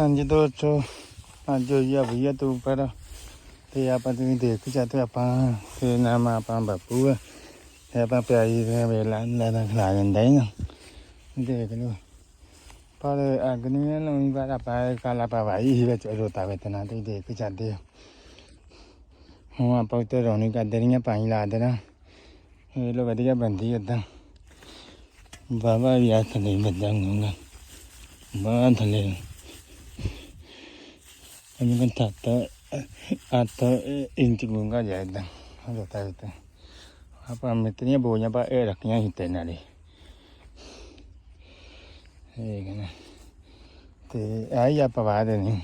ਹਾਂਜੀ ਦੋਸਤੋ ਅੱਜ ਹੋਈ ਆ ਭਈਆ ਤੂੰ ਪਰ ਤੇ ਆਪਾਂ ਤੁਸੀਂ ਦੇਖ ਚਾਹਤੇ ਆਪਾਂ ਤੇ ਨਾਮ ਆਪਾਂ ਬਾਪੂ ਆ। ਤੇ ਆਪਾਂ ਪਿਆਈ ਦੇ ਵੇਲਾ ਲੈਣਾ ਖਲਾ ਜਾਂਦਾ ਹੈ ਨਾ। ਦੇਖ ਲਓ। ਪਰ ਅੱਗ ਨਹੀਂ ਹੈ ਨਵੀਂ ਵਾਰ ਆਪਾਂ ਕਾਲਾ ਪਵਾਈ ਹੀ ਵਿੱਚ ਰੋਤਾ ਵਿੱਚ ਨਾ ਤੇ ਦੇਖ ਚਾਹਦੇ ਹੁਣ ਆਪਾਂ ਉੱਤੇ ਰੌਣੀ ਕਰ ਦੇਣੀ ਆ, ਪਾਣੀ ਲਾ ਦੇਣਾ। ਇਹ ਲੋ ਵਧੀਆ ਬੰਦੀ ਏਦਾਂ। ਬਾਬਾ ਵੀ ਆ ਥੱਲੇ। ਬੱਜਾ ਹੁੰਗਾ ਬਾਹਰ ਥੱਲੇ ਅਮੀ ਕੰਨ ਤੱਤ ਅੱਤ ਇੰਚ ਗੁੰਗਾ ਜਾਇਦਾ ਰੋਤਾ ਵਿੱਚ ਆਪਾਂ ਮਿੱਤਰੀਆਂ ਬੋਝਾਂ ਪਾ ਇਹ ਰੱਖੀਆਂ ਸੀ ਤੇ ਨਾਲੇ ਇਹ ਕਹਿੰਦਾ ਤੇ ਆਈ ਆਪਾਂ ਵਾਹ ਦੇਣੀ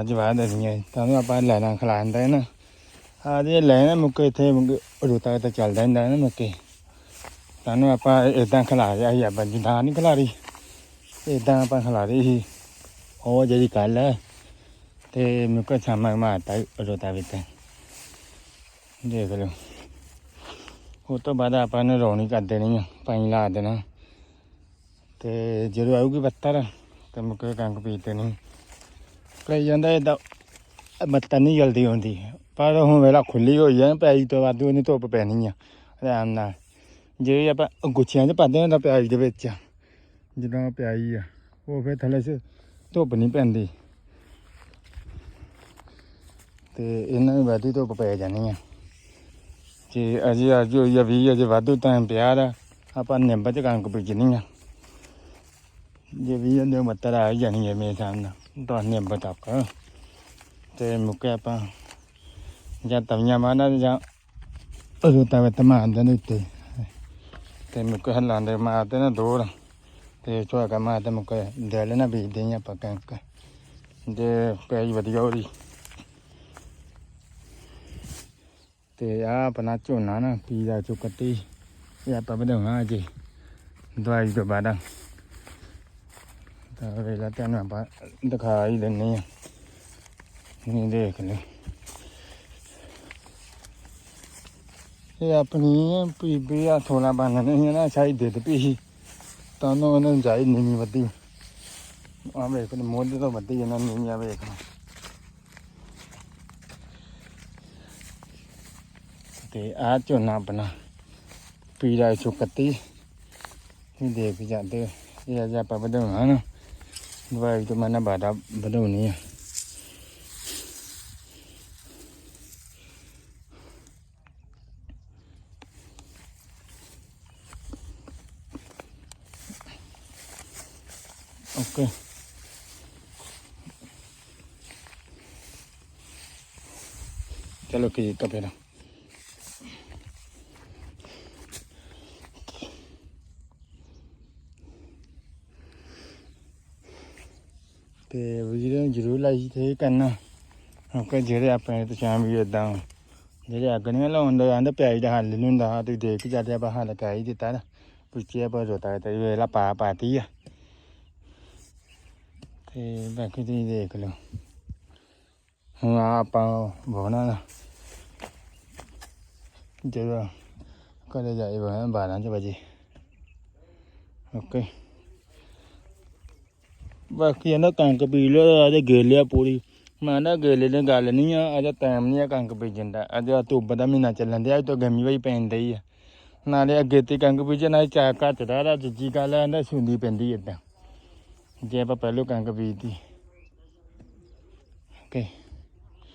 ਅੱਜ ਵਾਹ ਦੇਣੀ ਹੈ ਤੁਹਾਨੂੰ ਆਪਾਂ ਲੈਣਾ ਖਿਲਾਉਂਦਾ ਹੈ ਨਾ ਆ ਜੇ ਲੈਣਾ ਮੁੱਕੇ ਇੱਥੇ ਰੋਤਾ ਤੇ ਚੱਲਦਾ ਹੁੰਦਾ ਨਾ ਮੁੱਕੇ ਤੁਹਾਨੂੰ ਆਪਾਂ ਇਦਾਂ ਖਿਲਾ ਰਿਹਾ ਸੀ ਆਪਾਂ ਜਿੱਦਾਂ ਨਹੀਂ ਖਿਲਾ ਰਹੀ ਇਦਾਂ ਆਪਾਂ ਖਿਲਾ ਰਹੀ ਸੀ ਉਹ ਜਿਹੜੀ ਕੱਲ ਤੇ ਮੁੱਕੇ ਸ਼ਾਮਾਂ ਮਾਰਤਾ ਰੋਤਾ ਵਿੱਚ ਦੇਖ ਲਓ। ਉਹ ਤੋਂ ਬਾਅਦ ਆਪਾਂ ਨੇ ਰੌਣੀ ਕਰ ਦੇਣੀ ਆ, ਪਾਣੀ ਲਾ ਦੇਣਾ। ਤੇ ਜਦੋਂ ਆਊਗੀ ਬੱਤਰ, ਤੇ ਮੁੱਕੇ ਕੰਗ ਪੀ ਦੇਣੀ। ਕਈ ਜਾਂਦਾ ਇਦਾਂ ਬੱਤਰ ਨਹੀਂ ਜਲਦੀ ਹੁੰਦੀ। ਪਰ ਹੁਣ ਵੇਲਾ ਖੁੱਲੀ ਹੋਈ ਆ ਪੈਲੀ ਤੋਂ ਵੱਧ ਉਹਨੇ ਧੁੱਪ ਪੈਣੀ ਆ, ਆਰਾਮ ਨਾਲ। ਜੇ ਆਪਾਂ ਗੁੱਛਿਆਂ 'ਚ ਪਾਦੇ ਹੁੰਦਾ ਪਿਆਜ਼ ਦੇ ਵਿੱਚ ਜਦੋਂ ਪਿਆਈ ਆ, ਉਹ ਫਿਰ ਥੱਲੇ ਧੁੱਪ ਨਹੀਂ ਪੈਂਦੀ। ਤੇ ਇਹਨਾਂ ਨੂੰ ਵਾਧੂ ਧੁੱਪ ਪੈ ਜਾਣੀ ਆ। ਜੇ ਅਜੇ ਅੱਜ ਹੋਈ ਆ 20 ਅਜੇ ਵਾਧੂ ਟਾਈਮ ਪਿਆ ਦਾ ਆਪਾਂ ਨਿੰਬ ਚ ਕਣਕ ਬੀਜਣੀ ਆ। ਜੇ 20 ਦੇ ਮੱਤਰ ਆ ਹੀ ਜਾਣੀ ਹੈ ਮੇਰੇ ਸਾਹਮਣੇ ਤਾਂ ਨਿੰਬ ਤੱਕ। ਤੇ ਮੁੱਕੇ ਆਪਾਂ ਜਾਂ ਤਵੀਆਂ ਮਾਰਨਾ ਜਾਂ ਰੋਤਾ ਵਿੱਚ ਮਾਰਦੇ ਨੇ ਉੱਤੇ। ਤੇ ਮੁੱਕੇ ਹੱਲਾਂ ਦੇ ਮਾਰਦੇ ਨੇ ਦੋੜ। ਤੇ ਝੋਕਾ ਮਾਰਦੇ ਮੁੱਕੇ ਦਿਲ ਨਾ ਬੀਜਦੇ ਹੀ ਆਪਾਂ ਕਣਕ। ਜੇ ਪਿਆਈ ਵਧੀਆ ਹੋ ਰਹੀ ਤੇ ਆ ਆਪਣਾ ਝੋਨਾ ਨਾ ਪੀਲਾ ਚੋਂ ਕੱਟੀ ਇਹ ਆਪਾਂ ਵਧਾਉਣਾ ਅਜੇ ਦਵਾਈ ਤੋਂ ਬਾਅਦ। ਤਾਂ ਵੇਲਾ ਤੁਹਾਨੂੰ ਆਪਾਂ ਦਿਖਾ ਹੀ ਦਿੰਨੇ ਆ। ਨਹੀਂ ਦੇਖ ਲਓ। ਇਹ ਆਪਣੀ ਬੀਬੀ ਆ ਥੋੜਾ ਬੰਨਣੇ ਸੀ ਨਾ ਸ਼ਾਇਦ ਦੇ ਪਈ ਸੀ। ਤਾਂ ਉਹਨੂੰ ਨੂੰ ਜਾਈ ਨੀਵੀਂ ਵੱਧੀ ਆ ਵੇਖ ਮੋਢੇ ਤੋਂ ਵੱਧੀ ਇਹਨਾਂ ਨੀਵੀਂ ਆ ਵੇਖ ਤੇ ਆ ਝੋਨਾ ਆਪਣਾ ਪੀਲਾ ਚੁੱਕਤੀ ਇਹ ਦੇਖ ਜਾਂਦੇ ਇਹ ਅਜੇ ਆਪਾਂ ਵਧਾਉਣਾ ਨਾ ਦਵਾਈ ਤੋਂ ਮੈਂ ਨਾ ਬਾਦਾ ਵਧਾਉਣੀ ਆ ਓਕੇ ਚਲੋ ਕੀ ਤਾਂ ਫਿਰ ਤੇ ਵੀਡੀਓ ਨੂੰ ਜ਼ਰੂਰ ਲਾਈਕ ਤੇ ਕਰਨਾ ਕਿਉਂਕਿ ਜਿਹੜੇ ਆਪਣੇ ਤੇ ਸ਼ਾਮ ਵੀ ਇਦਾਂ ਜਿਹੜੇ ਅੱਗ ਨਹੀਂ ਲਾਉਂਦੇ ਆਂਦੇ ਪਿਆਜ਼ ਦਾ ਹੱਲ ਨਹੀਂ ਹੁੰਦਾ ਤੁਸੀਂ ਦੇਖ ਕੇ ਜਾਂਦੇ ਆਪਾਂ ਹੱਲ ਕਹਿ ਹੀ ਦਿੱਤਾ ਨਾ ਪੁੱਛਿਆ ਆਪਾਂ ਰੋਤਾ ਤੇ ਵੇਲਾ ਪਾ ਪਾਤੀ ਆ ਤੇ ਬਾਕੀ ਤੁਸੀਂ ਦੇਖ ਲਓ ਹੁਣ ਆਹ ਆਪਾਂ ਬੋਣਾ ਨਾ ਜਦੋਂ ਕਦੇ ਜਾਏ ਬਣਾ 12 ਵਜੇ ਓਕੇ ਬਾਕੀ ਇਹਨਾਂ ਕਣਕ ਬੀਜ ਲਿਆ ਅਜੇ ਗੇਲਿਆ ਪੂਰੀ। ਮੈਂ ਨਾ ਗੇਲੇ ਦੀ ਗੱਲ ਨਹੀਂ ਆ, ਅਜੇ ਟਾਈਮ ਨਹੀਂ ਆ ਕਣਕ ਬੀਜਣ ਦਾ। ਅਜੇ ਅਕਤੂਬਰ ਦਾ ਮਹੀਨਾ ਚੱਲਣ ਦਿਆ ਅੱਜ ਤੋਂ ਗਰਮੀ ਵਈ ਪੈਣ ਡਈ ਆ। ਨਾਲੇ ਅੱਗੇ ਤੇ ਕਣਕ ਬੀਜਣ ਨਾਲ ਚਾ ਘੱਟ ਦਾ ਰਾ ਦੂਜੀ ਗੱਲ ਆ, ਇਹਦਾ ਸੁੰਦੀ ਪੈਂਦੀ ਏਦਾਂ। ਜੇ ਆਪਾਂ ਪਹਿਲੋਂ ਕਣਕ ਬੀਜਦੀ ਓਕੇ